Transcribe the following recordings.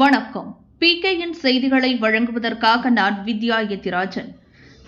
வணக்கம். பிகேஎன் செய்திகளை வழங்குவதற்காக நான் வித்யா எத்திராஜன்.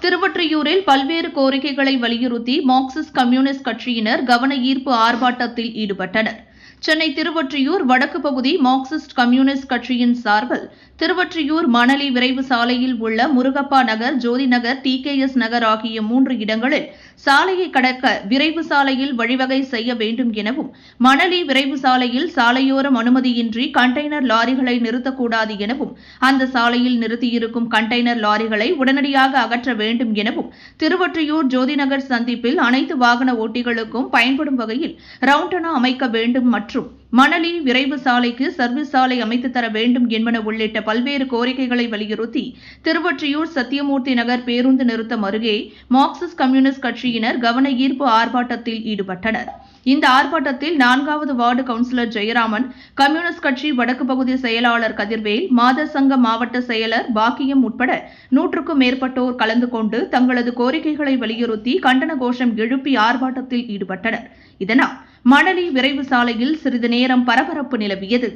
திருவொற்றியூரில் பல்வேறு கோரிக்கைகளை வலியுறுத்தி மார்க்சிஸ்ட் கம்யூனிஸ்ட் கட்சியினர் கவன ஈர்ப்பு ஆர்ப்பாட்டத்தில் ஈடுபட்டனர். சென்னை திருவொற்றியூர் வடக்கு பகுதி மார்க்சிஸ்ட் கம்யூனிஸ்ட் கட்சியின் சார்பில் திருவொற்றியூர் மணலி விரைவு சாலையில் உள்ள முருகப்பா நகர் ஜோதி நகர் எஸ் நகர் ஆகிய மூன்று இடங்களில் சாலையை கடக்க விரைவு சாலையில் வழிவகை செய்ய வேண்டும் எனவும் மணலி விரைவு சாலையில் சாலையோரம் அனுமதியின்றி கண்டெய்னர் லாரிகளை நிறுத்தக்கூடாது எனவும் அந்த சாலையில் நிறுத்தியிருக்கும் கண்டெய்னர் லாரிகளை உடனடியாக அகற்ற வேண்டும் எனவும் திருவொற்றியூர் ஜோதிநகர் சந்திப்பில் அனைத்து வாகன ஓட்டிகளுக்கும் பயன்படும் வகையில் ரவுண்டனா அமைக்க வேண்டும் மற்றும் மற்றும் மணலி விரைவு சாலைக்கு சர்வீஸ் சாலை அமைத்து தர வேண்டும் என்பன உள்ளிட்ட பல்வேறு கோரிக்கைகளை வலியுறுத்தி திருவொற்றியூர் சத்தியமூர்த்தி நகர் பேருந்து நிறுத்தம் அருகே மார்க்சிஸ்ட் கம்யூனிஸ்ட் கட்சியினர் கவன ஈர்ப்பு ஆர்ப்பாட்டத்தில் ஈடுபட்டனர். இந்த ஆர்ப்பாட்டத்தில் நான்காவது வார்டு கவுன்சிலர் ஜெயராமன் கம்யூனிஸ்ட் கட்சி வடக்கு பகுதி செயலாளர் கதிர்வேல் மாதர் சங்க மாவட்ட செயலர் பாக்கியம் உட்பட நூற்றுக்கும் மேற்பட்டோர் கலந்து கொண்டு தங்களது கோரிக்கைகளை வலியுறுத்தி கண்டன கோஷம் எழுப்பி ஆர்ப்பாட்டத்தில் ஈடுபட்டனர். இதனால் மணலி விரைவு சாலையில் சிறிது நேரம் பரபரப்பு நிலவியது.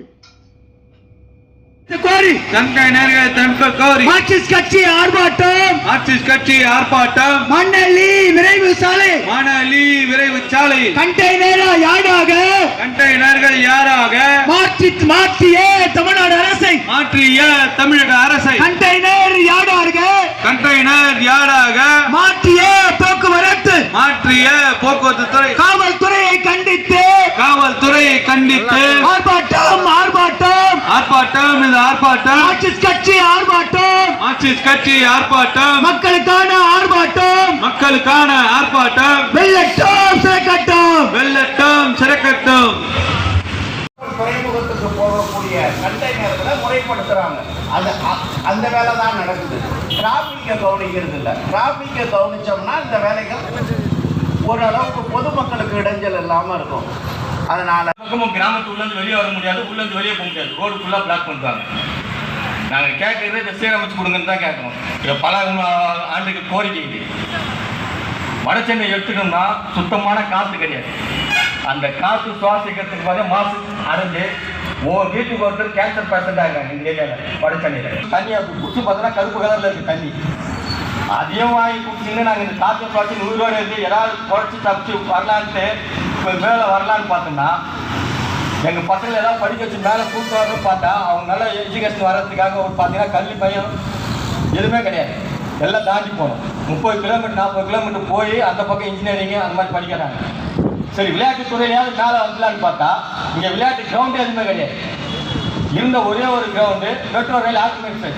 கோரி தங்கை நேர்கள் தங்க கோரி. மார்க்சிஸ்ட் கட்சி ஆர்ப்பாட்டம். மார்க்சிஸ்ட் கட்சி ஆர்ப்பாட்டம். மண்ணள்ளி விரைவு சாலை. மணலி விரைவு சாலையில் கண்டெய்னரா யாடாக. கண்டெய்னர்கள் யாராக? மார்க்சிஸ்ட் மாற்றிய தமிழ்நாடு அரசை. மாற்றிய தமிழக அரசை. கண்டெய்னர் யாடாக. கண்டெய்னர் யாராக? மாற்றிய போக்குவரத்து. மாற்றிய போக்குவரத்து துறை. காவல்துறையை கண்டித்து. காவல்துறையை கண்டித்து. ஆர்ப்பாட்டம் ஆர்ப்பாட்டம். ஆர்ப்பாட்டம் இந்த ஆர்ப்பாட்டம். மார்க்சிஸ்ட் கட்சி ஆர்ப்பாட்டம். மார்க்சிஸ்ட் கட்சி ஆர்ப்பாட்டம். மக்களுக்கான ஆர்ப்பாட்டம். மக்களுக்கான ஆர்ப்பாட்டம். வெள்ளட்டம் சிறக்கட்டம். வெள்ளட்டம் சிறக்கட்டும். துறைமுகத்துக்கு போகக்கூடிய கண்டெய்னர்களை முறைப்படுத்துறாங்க. அது அந்த வேலை தான் நடக்குது. டிராபிக்கை கவனிக்கிறது இல்லை. டிராபிக்கை கவனிச்சோம்னா இந்த வேலைகள் ஓரளவுக்கு பொதுமக்களுக்கு இடைஞ்சல் இல்லாமல் இருக்கும். அதனால பக்கமும் கிராமத்து உள்ளேருந்து வெளியே வர முடியாது உள்ளேருந்து வெளியே போக முடியாது. ரோடு ஃபுல்லாக பிளாக் பண்ணுறாங்க நாங்கள் கேட்குறது இதை சீரமைச்சு கொடுங்கன்னு தான் கேட்குறோம். இது பல ஆண்டுக்கு கோரிக்கை இது. வட சென்னை எடுத்துட்டோம்னா சுத்தமான காற்று கிடையாது. அந்த காற்று சுவாசிக்கிறதுக்கு வந்து மாசு அடைஞ்சு ஓ வீட்டுக்கு ஒருத்தர் கேன்சர் பேஷண்ட் ஆகிறாங்க இந்த ஏரியாவில் வட சென்னையில். தண்ணி அப்படி குடிச்சு பார்த்தோன்னா கருப்பு கலரில் இருக்குது தண்ணி. அதையும் வாங்கி குடிச்சிங்க நாங்கள் இந்த காற்று சுவாசி நூறுரூவா இருந்து ஏதாவது குறைச்சி தப்பிச்சு வரலான்ட்டு இப்போ மேலே வரலான்னு பார்த்தோம்னா எங்கள் பசங்களை எல்லாம் படிக்க வச்சு மேலே கூட்டு வரணும்னு பார்த்தா அவங்க நல்ல எஜுகேஷன் வர்றதுக்காக ஒரு பார்த்தீங்கன்னா கல்வி பையன் எதுவுமே கிடையாது. எல்லாம் தாண்டி போகணும். முப்பது கிலோமீட்டர் நாற்பது கிலோமீட்டர் போய் அந்த பக்கம் இன்ஜினியரிங் அந்த மாதிரி படிக்கிறாங்க. சரி விளையாட்டு துறையிலேயாவது மேலே வந்துலான்னு பார்த்தா இங்கே விளையாட்டு கிரவுண்டே எதுவுமே கிடையாது. இருந்த ஒரே ஒரு ground metro rail ordinance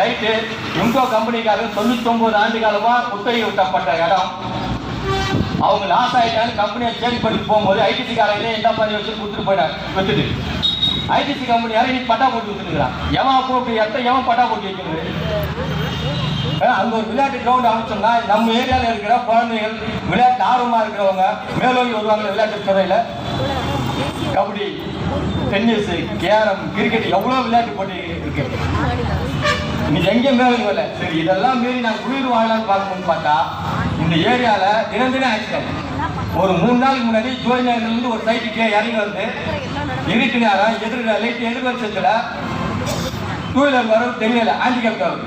right இம்கோ கம்பெனிக்காக தொண்ணூத்தொம்பது ஆண்டு காலமாக குத்தகை விட்டப்பட்ட இடம். அவங்க லாஸ் ஆகிட்டாலும் கம்பெனியை சேஞ்ச் பண்ணி போகும்போது ஐடிசி காரங்களே என்ன பண்ணி வச்சு கொடுத்துட்டு போயிட்டாங்க? வித்துட்டு. ஐடிசி கம்பெனி யாரும் இன்னைக்கு பட்டா போட்டு வித்துருக்கான் எவன் போட்டு எத்த எவன் பட்டா போட்டு வைக்கிறது? அந்த ஒரு விளையாட்டு கிரவுண்ட் அமைச்சோம்னா நம்ம ஏரியாவில் இருக்கிற குழந்தைகள் விளையாட்டு ஆர்வமாக இருக்கிறவங்க மேலோங்கி வருவாங்க விளையாட்டு துறையில். கபடி டென்னிஸ் கேரம் கிரிக்கெட் எவ்வளோ விளையாட்டு போட்டி இருக்கு? இன்னைக்கு எங்கேயும் மேலே வரல. சரி இதெல்லாம் மீறி நான் குளிர் வாழலாம்னு பார்க்கணும்னு பார்த்தா இந்த ஏரியாவில் தினம் தினம் ஆக்சிடென்ட் ஒரு மூணு நாளுக்கு முன்னாடி ஜோதி நகர்லேருந்து ஒரு சைட்டுக்கே இறங்கி வந்து இருட்டு நேரம் எதிர் லைட் எதிர்வரிசத்தில் டூ வீலர் வரும் தெரியல ஹேண்டிகேப் வரும்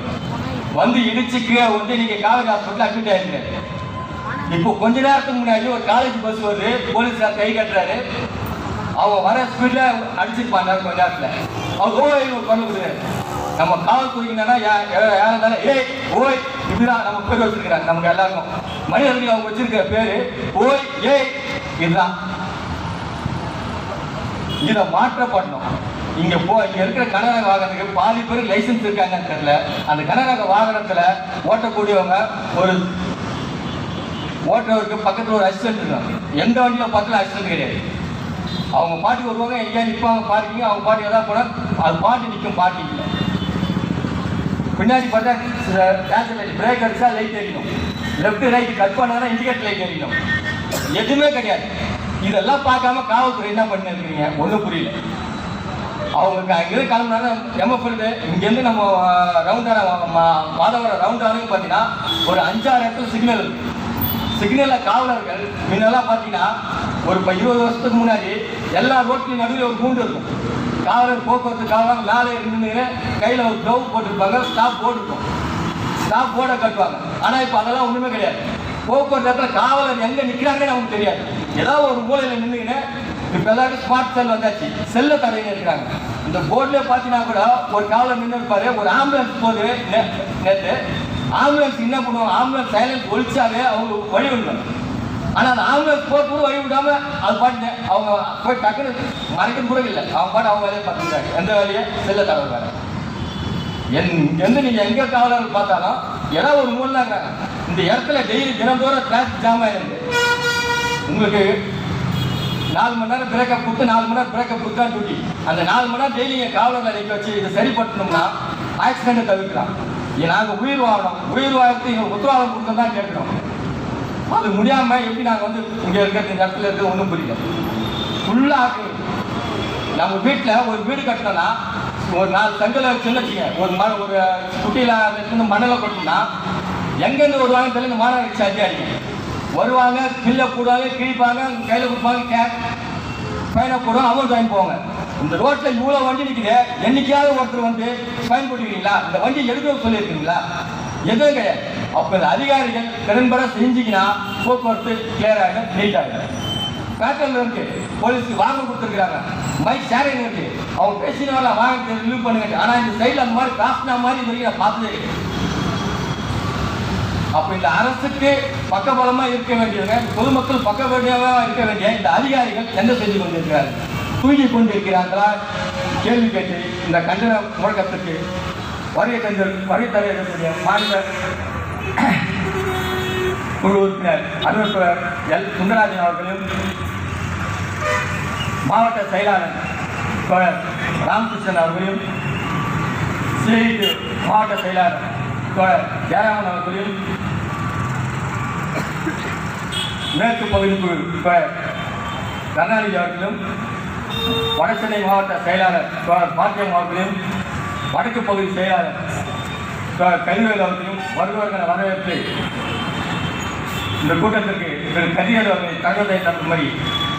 வந்து இடிச்சு கீழே வந்து நீங்கள் காலேஜ் ஹாஸ்பிட்டல் அட்மிட் ஆயிருங்க. இப்போ கொஞ்ச நேரத்துக்கு முன்னாடி ஒரு காலேஜ் பஸ் வருது போலீஸார் கை கட்டுறாரு. அவன் வர ஸ்பீடில் அடிச்சிருப்பாங்க கொஞ்ச நேரத்தில். அவர் ஓய் பண்ண முடியாது நம்ம காவல்துறைக்கு என்னன்னா யா- இருந்தாலும் ஏய் ஓய் இதுதான் நம்ம பேர் வச்சிருக்கிறாங்க நமக்கு எல்லாருக்கும். மனிதர்களுக்கு அவங்க வச்சிருக்கிற பேரு ஓய் ஏய் இதுதான் இதை மாற்றப்படணும். இங்க போ இங்க இருக்கிற கனரக வாகனத்துக்கு பாதி பேர் லைசன்ஸ் இருக்காங்கன்னு தெரியல. அந்த கனரக வாகனத்துல ஓட்டக்கூடியவங்க ஒரு ஓட்டுறவருக்கு பக்கத்தில் ஒரு அசிஸ்டன்ட் இருக்காங்க எந்த வண்டியில் பக்கத்தில் அசிஸ்டன்ட் கிடையாது. அவங்க பாட்டி வருவாங்க எங்கேயா நிற்பாங்க பார்க்கிங்க அவங்க பாட்டி எதாவது போனால் அது பாட்டி நிற்கும் பார்க்கிங்ல பின்னாடி பார்த்தா டேஷன் பிரேக் அடிச்சா லைட் எரியணும் லெஃப்ட் ரைட் கட் பண்ணா இண்டிகேட் லைட் எரியணும் எதுவுமே கிடையாது. இதெல்லாம் பார்க்காம காவல்துறை என்ன பண்ணிருக்கீங்க ஒன்றும் புரியல. அவங்க அங்கேருந்து கிளம்புனாலும் எம்எஃப்எல் இங்கேருந்து நம்ம ரவுண்டான மாதவரம் ரவுண்டானு பார்த்தீங்கன்னா ஒரு அஞ்சாறு இடத்துல சிக்னல் சிக்னலில் காவலர்கள் முன்னெல்லாம் பார்த்தீங்கன்னா ஒரு இருபது வருஷத்துக்கு முன்னாடி எல்லா ரோட்லையும் நடுவில் ஒரு கூண்டு இருக்கும். காவலர் போக்குவரத்து காவலர் மேலே இருந்து கையில் ஒரு க்ளவ் போட்டிருப்பாங்க ஸ்டாப் போட்டிருக்கும். ஸ்டாப் போர்டை கட்டுவாங்க. ஆனால் இப்போ அதெல்லாம் ஒன்றுமே கிடையாது. போக்குவரத்து இடத்துல காவலர் எங்கே நிற்கிறாங்கன்னு நமக்கு தெரியாது. ஏதாவது ஒரு மூலையில் நின்றுக்கின்னு இப்போ எல்லாருக்கும் ஸ்மார்ட் செல் வந்தாச்சு. செல்லை தடவை இருக்கிறாங்க இந்த போர்டில் பார்த்தீங்கன்னா கூட ஒரு காவலர் நின்று இருப்பாரு. ஒரு ஆம்புலன்ஸ் போது நேற்று ஆம்புலன்ஸ் என்ன பண்ணுவாங்க? ஆம்புலன்ஸ் சைலன்ஸ் ஒழிச்சாவே அவங்க வழி விடணும். ஆனால் அவங்க ஆம்புலன்ஸ் போட்டு கூட வழி விடாம அது பாட்டு அவங்க போய் டக்குன்னு மறைக்க கூட இல்லை அவங்க பாட்டு அவங்க வேலையை பார்த்துட்டாங்க எந்த வேலையை? செல்ல தடவை வேலை. என் எந்த நீங்க எங்க காவலர்கள் பார்த்தாலும் ஏதாவது ஒரு மூலம் இருக்கிறாங்க இந்த இடத்துல டெய்லி தினந்தோறும் டிராஃபிக் ஜாம் ஆயிருந்து உங்களுக்கு நாலு மணி நேரம் பிரேக்கப் கொடுத்து நாலு மணி நேரம் பிரேக்கப் கொடுத்தா டியூட்டி அந்த நாலு மணி நேரம் டெய்லி எங்கள் காவலர் நிற்க வச்சு இதை சரிப்படுத்தணும்னா ஆக்சிடென்ட்டை தவிர்க்கலாம். நாங்கள் உயிர் வாழணும். உயிர் வாழ்த்து எங்களுக்கு உத்தரவாதம் கொடுத்து தான் கேட்கணும் அது முடியாமல் எப்படி நாங்கள் வந்து இங்கே இருக்கிறது இந்த இடத்துல இருக்கிறது ஒன்றும் புரியல. ஃபுல்லாக நம்ம வீட்டில் ஒரு வீடு கட்டினோன்னா ஒரு நாலு செங்கலை வச்சுன்னு வச்சுங்க ஒரு ம ஒரு குட்டியில் இருந்து மணலை கொட்டினா எங்கேருந்து வருவாங்க தெரியல மாநகராட்சி அதிகாரி வருவாங்க பில்லை போடுவாங்க கிழிப்பாங்க கையில் கொடுப்பாங்க கேப் ஃபைனை போடுவாங்க அமௌண்ட் வாங்கி போவாங்க இந்த ரோட்டில் இவ்வளோ வண்டி நிற்குது என்னைக்காவது ஒருத்தர் வந்து ஃபைன் போட்டுக்கிறீங்களா? இந்த வண்டி எடுக்க சொல்லியிருக்கீங்களா? எதுவும் கிடையாது. அப்போ இந்த அதிகாரிகள் திறன்பட செஞ்சிங்கன்னா போக்குவரத்து கிளியராக நீட்டாக நீட் பேட்டர்ல இருக்கு. போலீஸ்க்கு வாங்க கொடுத்துருக்காங்க மைக் ஷேரிங் இருக்கு. அவங்க பேசினால வாங்க ரிலீவ் பண்ணுங்க. ஆனால் இந்த சைடில் அந்த மாதிரி காசுனா மாதிரி இது வரைக்கும் நான் பார்த்ததே அப்போ இந்த அரசுக்கு பக்கபலமாக இருக்க வேண்டியவங்க பொதுமக்கள் பக்கபலமா இருக்க வேண்டிய இந்த அதிகாரிகள் என்ன செஞ்சு கொண்டிருக்கிறார்கள்? தூங்கி கொண்டிருக்கிறார்களா? கேள்வி கேட்டு இந்த கண்டன முழக்கத்துக்கு வருகை தந்து வருகை தர மாநில குழு உறுப்பினர் அலுவலர் எல். சுந்தரராஜன் அவர்களையும் மாவட்ட செயலாளர் ராமகிருஷ்ணன் அவர்களையும் சிஐடி மாவட்ட செயலாளர் தோழர் ஜெயராமன் அவர்களையும் மேற்கு பகுதி குழு தோழர் கருணாநிதி அவர்களும் வடசென்னை மாவட்ட செயலாளர் தோழர் பாத்தியம் அவர்களையும் வடக்கு பகுதி செயலாளர் தோழர் கல்வேல் அவர்களையும் வருபவர்களை வரவேற்று இந்த கூட்டத்திற்கு திரு கதிரேடு அவர்களை தகவலை தரும்படி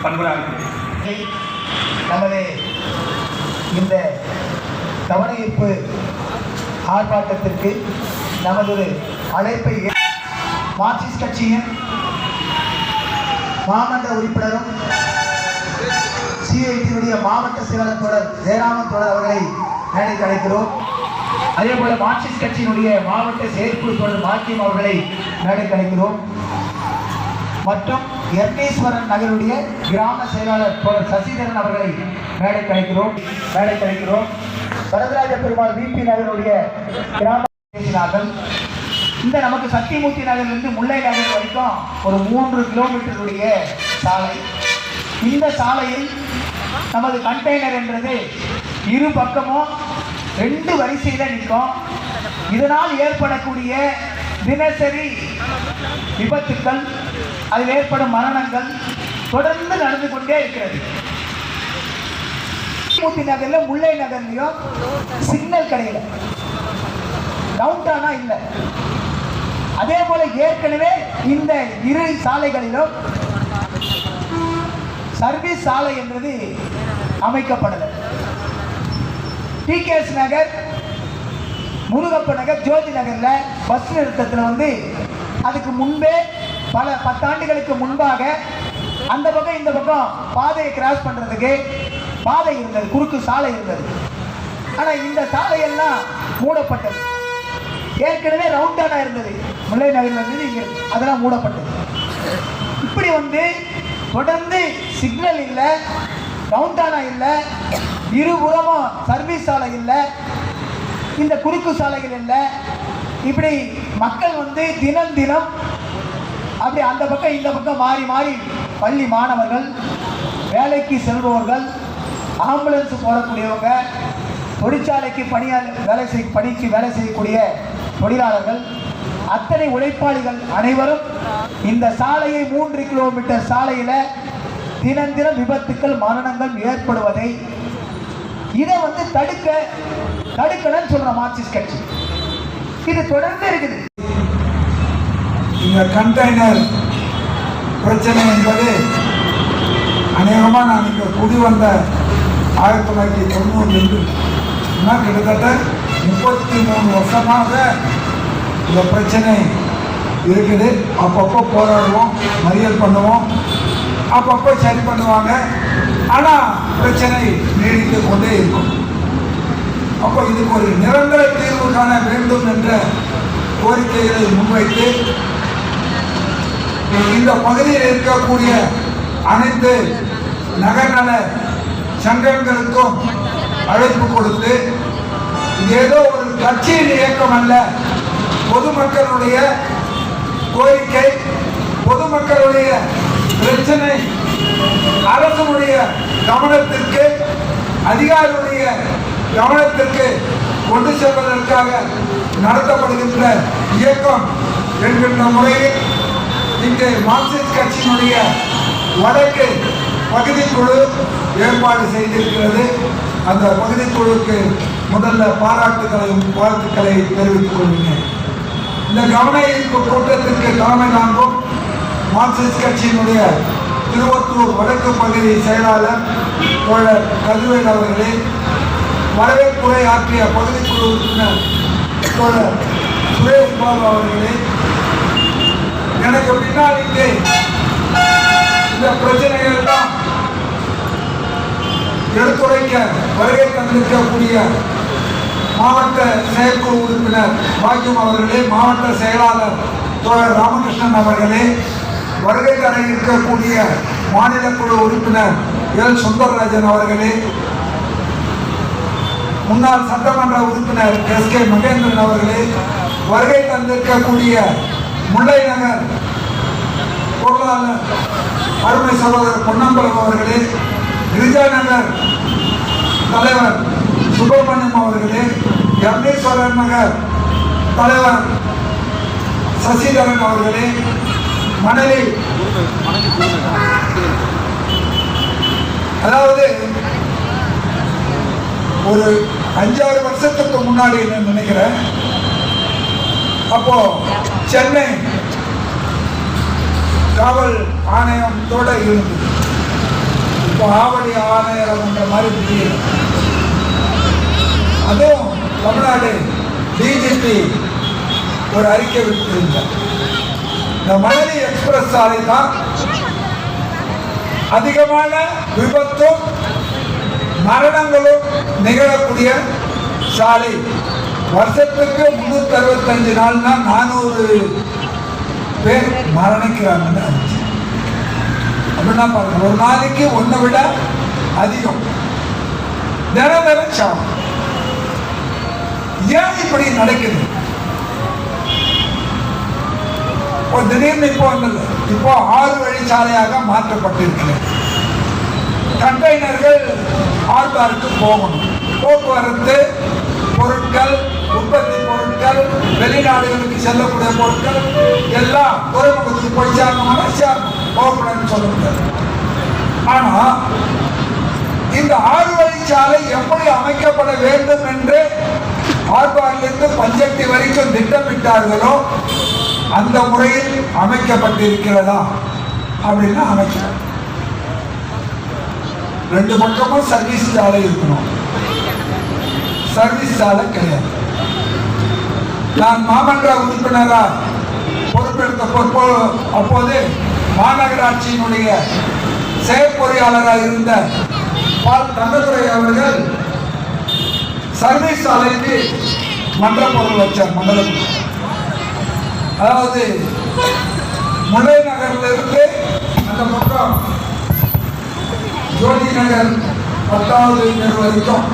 பண்புடாக நமது இந்த கவனஈர்ப்பு ஆர்ப்பாட்டத்திற்கு நமது ஒரு அழைப்பை மார்க்சிஸ்ட் கட்சியின் மாமன்ற உறுப்பினரும் சிஐடியுடைய மாவட்ட செயலாளர் தொடர் ஜெயராமன் தொடர் அவர்களை மேடைக்கு அழைக்கிறோம். அதே போல மார்க்சிஸ்ட் கட்சியினுடைய மாவட்ட செயற்குழு தொடர் பாக்கியம் அவர்களை மேடைக்கு அழைக்கிறோம் மற்றும் எர்ணேஸ்வரன் நகருடைய கிராம செயலாளர் தொடர் சசிதரன் அவர்களை மேடை கலைக்கிறோம் மேடை கலைக்கிறோம் வரதராஜ பெருமாள் விபி நகருடைய கிராம பேசினார்கள் இந்த நமக்கு சத்தியமூர்த்தி நகரிலிருந்து முல்லை நகர் வரைக்கும் ஒரு மூன்று கிலோமீட்டருடைய சாலை. இந்த சாலையில் நமது கண்டெய்னர் என்றது இரு பக்கமும் ரெண்டு வரிசையில நிற்கும். இதனால் ஏற்படக்கூடிய தினசரி விபத்துக்கள் அதில் ஏற்படும் மரணங்கள் தொடர்ந்து நடந்து கொண்டே இருக்கிறது. மூர்த்தி நகர்ல முல்லை நகர்லயும் சிக்னல் கிடையல. டவுன் டவுனா இல்லை. அதே போல ஏற்கனவே இந்த இரு சாலைகளிலும் சர்வீஸ் சாலை என்பது அமைக்கப்படலை. டிகேஎஸ் நகர் முருகப்ப நகர் ஜோதி நகரில் பஸ் நிறுத்தத்தில் வந்து அதுக்கு முன்பே பல பத்தாண்டுகளுக்கு முன்பாக அந்த பக்கம் இந்த பக்கம் பாதையை கிராஸ் பண்ணுறதுக்கு பாதை இருந்தது குறுக்கு சாலை இருந்தது. ஆனால் இந்த சாலையெல்லாம் மூடப்பட்டது. ஏற்கனவே ரவுண்டானா இருந்தது. முல்லை நகரில் இருந்தது இங்கே அதெல்லாம் மூடப்பட்டது. இப்படி வந்து தொடர்ந்து சிக்னல் இல்லை ரவுண்டானா இல்லை இருபுறமும் சர்வீஸ் சாலை இல்லை. இந்த குறுக்கு சாலைகள் இல்லை. இப்படி மக்கள் வந்து தினம் தினம் அப்படி அந்த பக்கம் இந்த பக்கம் மாறி மாறி பள்ளி மாணவர்கள் வேலைக்கு செல்பவர்கள் ஆம்புலன்ஸ் போடக்கூடியவங்க தொழிற்சாலைக்கு பணியாளர் வேலை செய் பணிக்கு வேலை செய்யக்கூடிய தொழிலாளர்கள் அத்தனை உழைப்பாளிகள் அனைவரும் இந்த சாலையை மூன்று கிலோமீட்டர் சாலையில் தினம் தினம் விபத்துக்கள் மரணங்கள் ஏற்படுவதை இதை வந்து தடுக்க தடுக்கணும்னு சொல்ற மார்க்சிஸ்ட் கட்சி. இது தொடர்ந்து இருக்குது. இந்த கண்டெய்னர் பிரச்சனை என்பது அநேகமாக நான் இங்கே குடி வந்த ஆயிரத்தி தொள்ளாயிரத்தி தொண்ணூறுலேருந்து இன்னும் கிட்டத்தட்ட முப்பத்தி மூணு வருஷமாக இந்த பிரச்சனை இருக்குது. அப்பப்போ போராடுவோம் மறியல் பண்ணுவோம் அப்பப்போ சரி பண்ணுவாங்க. ஆனால் பிரச்சனை நீடித்து கொண்டே இருக்கும். அப்போ இதுக்கு ஒரு நிரந்தர தீர்வு காண வேண்டும் என்ற கோரிக்கைகளை முன்வைத்து இந்த பகுதியில் இருக்கக்கூடிய அனைத்து நகர்நல சங்கங்களுக்கும் அழைப்பு கொடுத்து இது ஏதோ ஒரு கட்சியின் இயக்கம் அல்ல பொதுமக்களுடைய கோரிக்கை பொதுமக்களுடைய பிரச்சனை அரசனுடைய கவனத்திற்கு அதிகாரியுடைய கவனத்திற்கு கொண்டு செல்வதற்காக நடத்தப்படுகின்ற இயக்கம் என்கின்ற முறையில் இங்கே மார்க்சிஸ்ட் கட்சியினுடைய வடக்கு பகுதிக்குழு ஏற்பாடு செய்திருக்கிறது. அந்த பகுதிக்குழுவுக்கு முதல்ல பாராட்டுகளையும் வாழ்த்துக்களை தெரிவித்துக் கொள்கிறேன். இந்த கவன ஈர்ப்பு கூட்டத்திற்கு தலைமை தாங்கும் மார்க்சிஸ்ட் கட்சியினுடைய திருவத்தூர் வடக்கு பகுதி செயலாளர் தோழர் கதிரவேல் அவர்களே வரவேற்புரை ஆற்றிய பகுதிக்குழு உறுப்பினர் தோழர் சுரேஷ் பாபு அவர்களே எனக்கு பின்னால் இங்கே இந்த பிரச்சனைகள் தான் எடுத்துரைக்க வருகை தந்திருக்கக்கூடிய மாவட்ட செயற்குழு உறுப்பினர் பாக்கியம் அவர்களே மாவட்ட செயலாளர் தோழர் ராமகிருஷ்ணன் அவர்களே வருகை தர இருக்கக்கூடிய மாநில குழு உறுப்பினர் எல். சுந்தரராஜன் அவர்களே முன்னாள் சட்டமன்ற உறுப்பினர் எஸ். கே. மகேந்திரன் அவர்களே வருகை தந்திருக்கக்கூடிய முல்லை நகர் பொருளாளர் அருமை சகோதரர் பொன்னம்பலம் அவர்களே கிரிஜா நகர் தலைவர் சுப்பிரமணியம் அவர்களே யம்னேஸ்வரர் நகர் தலைவர் சசிதரன் அவர்களே மணலி அதாவது ஒரு அஞ்சாறு வருஷத்துக்கு முன்னாடி நான் நினைக்கிறேன். அப்போ சென்னை காவல் ஆணையத்தோட இருந்தது. இப்போ ஆவடி ஆணையரம்ன்ற மாதிரி தெரியல அதுவும் தமிழ்நாடு டிஜிபி ஒரு அறிக்கை விட்டிருந்தார் இந்த மணலி எக்ஸ்பிரஸ் சாலை தான் அதிகமான விபத்தும் மரணங்களும் நிகழக்கூடிய சாலை. வருஷத்துக்கு முன்னூத்தி அறுபத்தஞ்சு நாள்னா நானூறு பேர் மரணிக்கிறாங்கன்னு அர்த்தம். அப்படின்னா பாருங்க ஒரு நாளைக்கு ஒன்றை விட அதிகம். தினம் தினம் சாவு. ஏன் இப்படி நடக்குது? இப்போ திடீர்னு இப்போ வந்தது இப்போ ஆறு வழிச்சாலையாக மாற்றப்பட்டிருக்கிறது. கண்டெய்னர்கள் ஆழ்வாருக்கு போகணும். போக்குவரத்து பொருட்கள் உற்பத்தி பொருட்கள் வெளிநாடுகளுக்கு செல்லக்கூடிய பொருட்கள் எல்லாம் துறைமுகத்துக்கு போய் சேரணும்னா சேரணும். போகக்கூடாதுன்னு சொல்ல முடியாது. ஆனா இந்த ஆறு வழிச்சாலை எப்படி அமைக்கப்பட வேண்டும் என்று ஆழ்வாரிலிருந்து பஞ்சத்தி வரைக்கும் திட்டமிட்டார்களோ அந்த முறையில் அமைக்கப்பட்டிருக்கிறதா? அப்படின்னா அமைக்கலாம் ரெண்டு பக்கமும் சர்வீஸ் சாலை இருக்கணும். சர்வீஸ் சாலை கிடையாது. நான் மாமன்ற உறுப்பினரா பொறுப்பெடுத்த பொறுப்போ அப்போது மாநகராட்சியினுடைய செயற்பொறியாளராக இருந்த பால் தங்கத்துறை அவர்கள் சர்வீஸ் சாலைக்கு மன்ற பொருள் வச்சார் மண்டலம் அதாவது முல்லை நகர்ல இருந்து அந்த பக்கம் ஜோதி நகர் பத்தாவது நகர் வரைக்கும்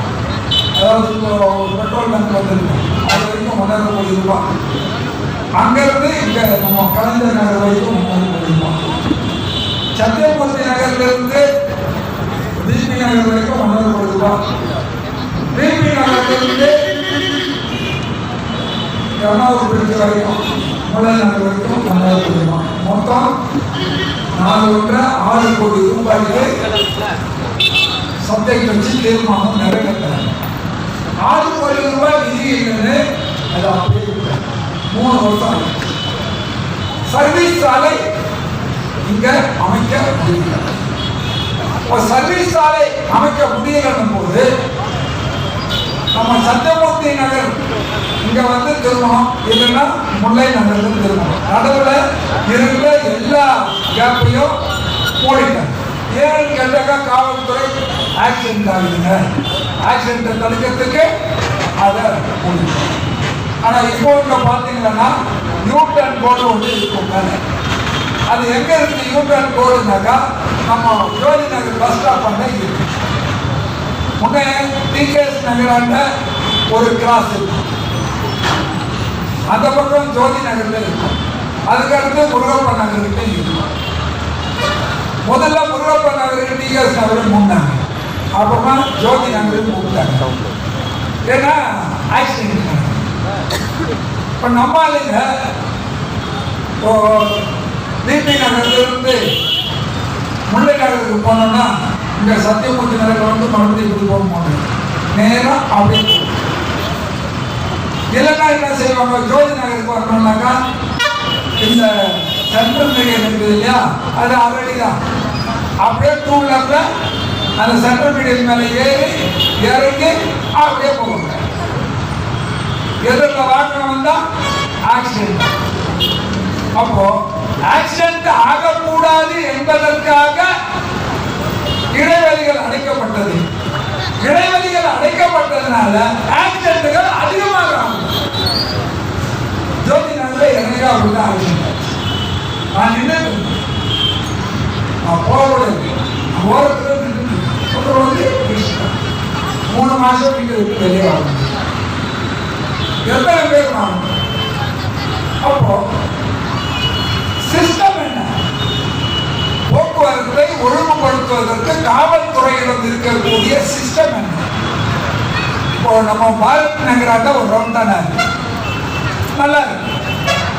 அதாவது இப்போ பெட்ரோல் பங்க் வந்திருக்கு. அது வரைக்கும் ஒன்றரை கோடி ரூபாய். அங்கிருந்து இங்க நம்ம கலைஞர் நகர் வரைக்கும் ஒன்றரை கோடி ரூபாய். சத்தியமூர்த்தி நகர்ல இருந்து பிபி நகர் வரைக்கும் ஒன்றரை கோடி ரூபாய். பிபி நகர்ல இருந்து கருணாவூர் வரைக்கும் முதல் நாள் வரைக்கும் ஒன்றரை கோடி மொத்தம் நாலு ஒன்று ஆறு கோடி ரூபாய்க்கு சப்ஜெக்ட் வச்சு தீர்மானம் நிறைவேற்றாங்க ஆறு கோடி ரூபாய் நிதி இல்லைன்னு அது அப்படியே மூணு வருஷம் சர்வீஸ் சாலை இங்க அமைக்க முடியல. சர்வீஸ் சாலை அமைக்க முடியலன்னும் போது நம்ம சத்தியமூர்த்தி நகர். இங்க வந்து திருமணம். இல்லைன்னா முல்லை நகர்ல திருமணம். நடுவில் இருக்கிற எல்லா கேப்பையும் மூடிட்டாங்க ஏன்னு கேட்டாக்கா காவல்துறை ஆக்சிடென்ட் ஆகுதுங்க. ஆக்சிடென்ட்டை தடுக்கிறதுக்கு அதை மூடிட்டாங்க ஆனால் இப்போ இங்கே பார்த்தீங்கன்னா யூ டர்ன் போர்டு ஒன்று இருக்கும் மேலே. அது எங்கே இருக்குது யூ டர்ன் போர்டுனாக்கா நம்ம ஜோதி நகர் பஸ் ஸ்டாப் பண்ண இருக்கு. முன்னே டிகேஎஸ் நகராண்ட ஒரு கிராஸ் இருக்கும் அந்த பக்கம் ஜோதி நகரில் இருக்கும் அதுக்கடுத்து முருகப்ப நகர்கிட்ட இருக்கும் முதல்ல முருகப்ப நகருக்கு டிகேஎஸ் நகர் மூடினாங்க அப்புறமா ஜோதி நகர் மூடிட்டாங்க ஏன்னா ஆக்சிடென்ட் இப்போ நம்ம ஆளுங்க இப்போ பிபி நகர்ல இருந்து முல்லை நகருக்கு போனோம்னா இந்த சத்தியம் கொஞ்சம் நகர்ல வந்து மறுபடியும் இப்படி போக மாட்டேன். நேரம் அப்படி இல்லைன்னா என்ன செய்வாங்க? ஜோதி நகருக்கு வரணும்னாக்கா இந்த சென்ட்ரல் மீடியம் இருக்குது இல்லையா? அது ஆல்ரெடி தான் அப்படியே டூ வீலர்ல அந்த சென்ட்ரல் மீடியம் மேலே ஏறி இறங்கி அப்படியே போவாங்க எதிரில் வாகனம் வந்தா ஆக்சிடென்ட் அப்போ ஆக்சிடென்ட் ஆகக்கூடாது என்பதற்காக இடைவெளிகள் அடைக்கப்பட்டது. இடைவெளிகள் அடைக்கப்பட்டதுனால ஆக்சிடென்ட்கள் அதிகமாக ஆகும் ஜோதி நகர்ல என்னையா அப்படிதான் ஆக்சிடென்ட் நான் நின்று நான் போகக்கூடாது நான் ஓரத்தில் நின்று அப்புறம் வந்து இடிச்சிட்டேன். மூணு மாசம் வீட்டை விட்டு வெளியே வரணும் எத்தனை பேர் நான் அப்போ சிஸ்டம் என்ன போக்குவரத்தை ஒழுங்குபடுத்துவதற்கு காவல்துறையிடம் இருக்கக்கூடிய சிஸ்டம் என்ன இப்போ நம்ம பாரத் நகராட்ட ஒரு ரவுண்ட் தானே? நல்லா இருக்கு.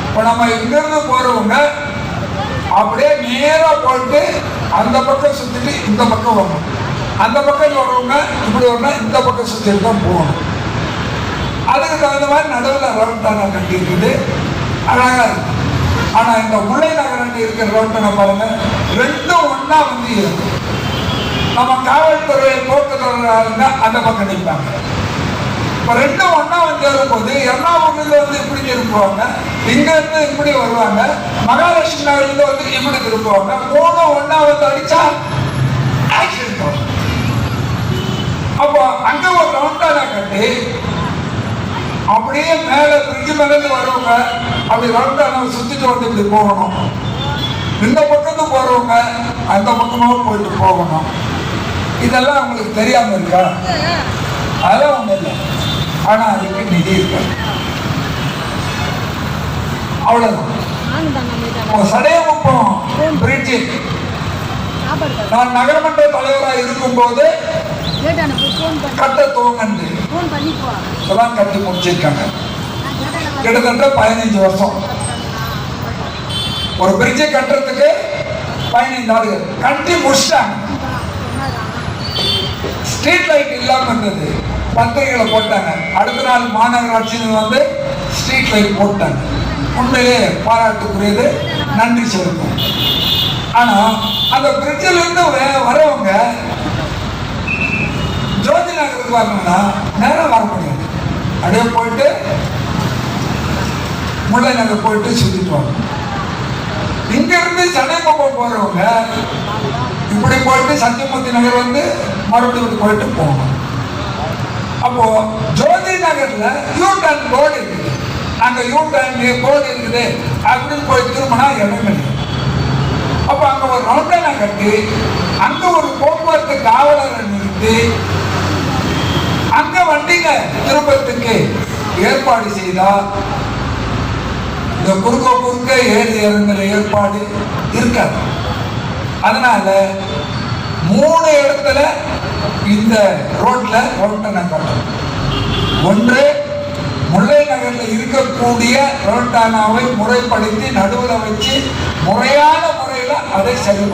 இப்போ நம்ம இங்கிருந்து போறவங்க அப்படியே நேராக போயிட்டு அந்த பக்கம் சுற்றிட்டு இந்த பக்கம் வரணும். அந்த பக்கம் வரவங்க இப்படி வரணும் இந்த பக்கம் சுற்றிட்டு தான் போகணும். அதுக்கு தகுந்த மாதிரி நடுவில் ரவுண்டானா கட்டி இருக்குது அழகாக இருக்கு. ஆனால் இந்த முல்லை நகரண்டி இருக்கிற ரவுண்டானா பாருங்கள் ரெண்டும் ஒன்றா வந்து இருக்கும் நம்ம காவல்துறையை போக்குவரத்து அந்த பக்கம் நிற்பாங்க இப்போ ரெண்டும் ஒன்றா வந்து இருக்கும்போது எர்ணாகுளத்துல வந்து இப்படி திரும்புவாங்க இங்கேருந்து இப்படி வருவாங்க மகாலட்சுமி வந்து இப்படி திரும்புவாங்க. மூணும் ஒன்றா வந்து அடித்தா ஆக்சிடென்ட் வரும் அப்போ அங்கே ஒரு ரவுண்டானா கட்டி அப்படியே மேலே பிரிஞ்சு மேலேருந்து வருவாங்க அப்படி ரவுண்டான சுற்றிட்டு வந்து இப்படி போகணும். இந்த பக்கத்துக்கு போறவங்க அந்த பக்கமாக போயிட்டு போகணும். இதெல்லாம் அவங்களுக்கு தெரியாமல் இருக்கா? அதெல்லாம் ஒன்றும் இல்லை. ஆனா அதுக்கு நிதி இருக்காது. அவ்வளவுதான். இப்போ சடையகுப்பம் நான் நகரமன்ற தலைவராக இருக்கும்போது கட்ட துவங்கண்டு. இப்பதான் கட்டி முடிச்சிருக்காங்க. கிட்டத்தட்ட பதினஞ்சு வருஷம். ஒரு பிரிட்ஜை கட்டுறதுக்கு பதினைந்து ஆளுகள் கட்டி முடிச்சிட்டாங்க. ஸ்ட்ரீட் லைட் இல்லாம இருந்தது. பத்திரிகைகளை போட்டாங்க. அடுத்த நாள் மாநகராட்சியில் வந்து ஸ்ட்ரீட் லைட் போட்டாங்க. உண்மையிலே பாராட்டுக்குரியது நன்றி செலுத்தும் ஆனால் அந்த பிரிட்ஜில் இருந்து வ- வரவங்க ஜோதி நகருக்கு வரணும்னா நேரம் வர முடியாது. அப்படியே போயிட்டு முல்லை நகர் போயிட்டு சுற்றிட்டு வரணும் இங்கிருந்து சென்னை சென்னைக்குப்பம் போகிறவங்க இப்படி போயிட்டு சத்தியமூர்த்தி நகர் வந்து மறுபடியும் போயிட்டு போகணும். அப்போ ஜோதி நகர்ல யூ டர்ன் போர்டு இருக்குது. அங்க யூ டர்ன் போர்டு இருக்குது. அப்படின்னு போய் திரும்பினா இடம் அப்போ அங்க ஒரு ரவுண்டனை கட்டி அங்க ஒரு போக்குவரத்து காவலரை நிறுத்தி அங்க வண்டிங்க திருப்பத்துக்கு ஏற்பாடு செய்தால் இந்த குறுக்க குறுக்க ஏறி இறங்குற ஏற்பாடு இருக்காது. அதனால மூணு இடத்துல இந்த ரோட்ல ரோட்டனை கட்டணும் ஒன்று முல்லை நகர்ல இருக்கக்கூடிய ரோட்டானாவை முறைப்படுத்தி நடுவில் வச்சு முறையான முறையில் அதை சரி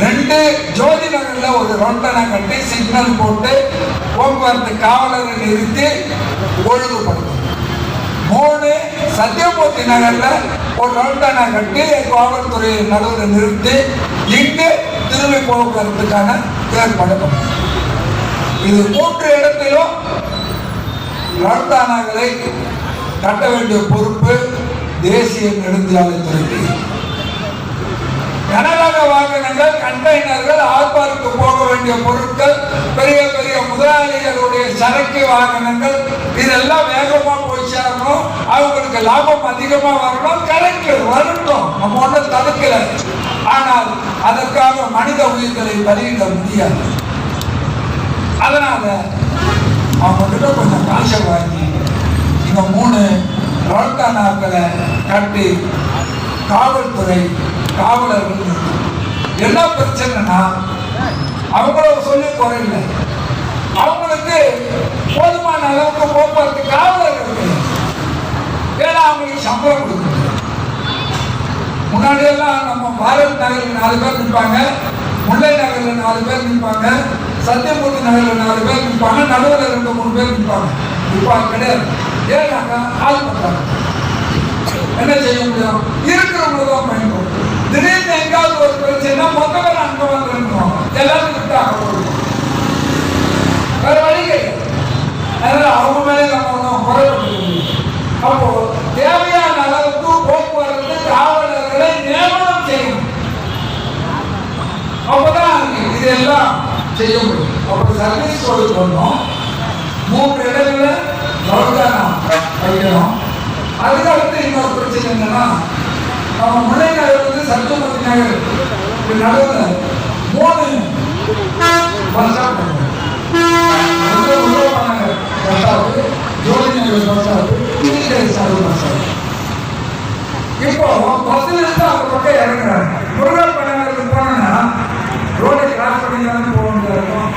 ரெண்டு ஜோதி நகர்ல ஒரு ரோட்டனை கட்டி சிக்னல் போட்டு போக்குவரத்து காவலரை நிறுத்தி ஒழுங்குபடுத்தும் மூணு சத்தியமூர்த்தி நகர்ல ஒரு ரவுண்டானா கட்டி காவல்துறை நடுவில் நிறுத்தி இங்கு திரும்பி போக்குவரத்துக்கான ஏற்பாடு இது மூன்று இடத்திலும் ரத்தானாகளை கட்ட வேண்டிய பொறுப்பு தேசிய நெடுஞ்சாலைத்துறைக்கு. கனரக வாகனங்கள் கண்டெய்னர்கள் ஆர்பாருக்கு போக வேண்டிய பொருட்கள் பெரிய பெரிய முதலாளிகளுடைய சரக்கு வாகனங்கள் இதெல்லாம் வேகமா போய் சேரணும். அவங்களுக்கு லாபம் அதிகமா வரணும். கரெக்ட் வரட்டும். நம்ம ஒன்றும் தடுக்கல. ஆனால் அதற்காக மனித உயிர்களை பலியிட முடியாது. அதனால அவங்க கிட்ட கொஞ்சம் காசை வாங்கி இந்த மூணு ரோட்டானாக்களை கட்டி காவல்துறை காவலர்கள். என்ன பிரச்சனைனா அவங்கள சொல்லி குறையில்லை அவங்களுக்கு போதுமான அளவுக்கு போக்குவரத்து காவலர்கள் ஏன்னா அவங்களுக்கு சம்பளம் கொடுக்கணும் முன்னாடி எல்லாம் நம்ம பாரத் நகரில் நாலு பேர் நிற்பாங்க முல்லை நகரில் நாலு பேர் நிற்பாங்க சத்தியமூர்த்தி நகரில் நாலு பேர் நிற்பாங்க நடுவில் ரெண்டு மூணு பேர் நிற்பாங்க. இப்போ கிடையாது. ஏன்னாக்கா ஆள் பண்ணுறாங்க என்ன செய்ய முடியும்? இருக்கிறவங்க தான் பயன்படும் திடீர்னு எங்காவது ஒரு பிரச்சனை மொத்த அங்க வந்துருக்கணும். எல்லாரும் விட்டாங்க வேற வழி கிடையாது. அதனால அவங்க மேலே நம்ம ஒன்றும் குறைபட்டு அப்போ தேவையான அளவுக்கு போக்குவரத்து காவலர்களை நியமனம் செய்யணும். அப்பதான் இதெல்லாம் செய்ய முடியும். அப்ப சர்வீஸ் ரோடு பண்ணோம் மூன்று இடங்கள்ல ரோடானா வைக்கணும். அதுக்கடுத்து இன்னொரு பிரச்சனை என்னன்னா அவன் முல்லை வந்து சத்தியமூர்த்தி நகர் நடுவில் மூணு பஸ் ஸ்டாப் பண்ணாங்க bus stop Jothi Nagar bus இப்போ பஸ்ல இருந்து அவங்க பக்கம் இறங்குறாங்க. முருகன் பண்ணாங்க போனோம்னா ரோடை கிராஸ் பண்ணி தானே போகணும் இருக்கும்.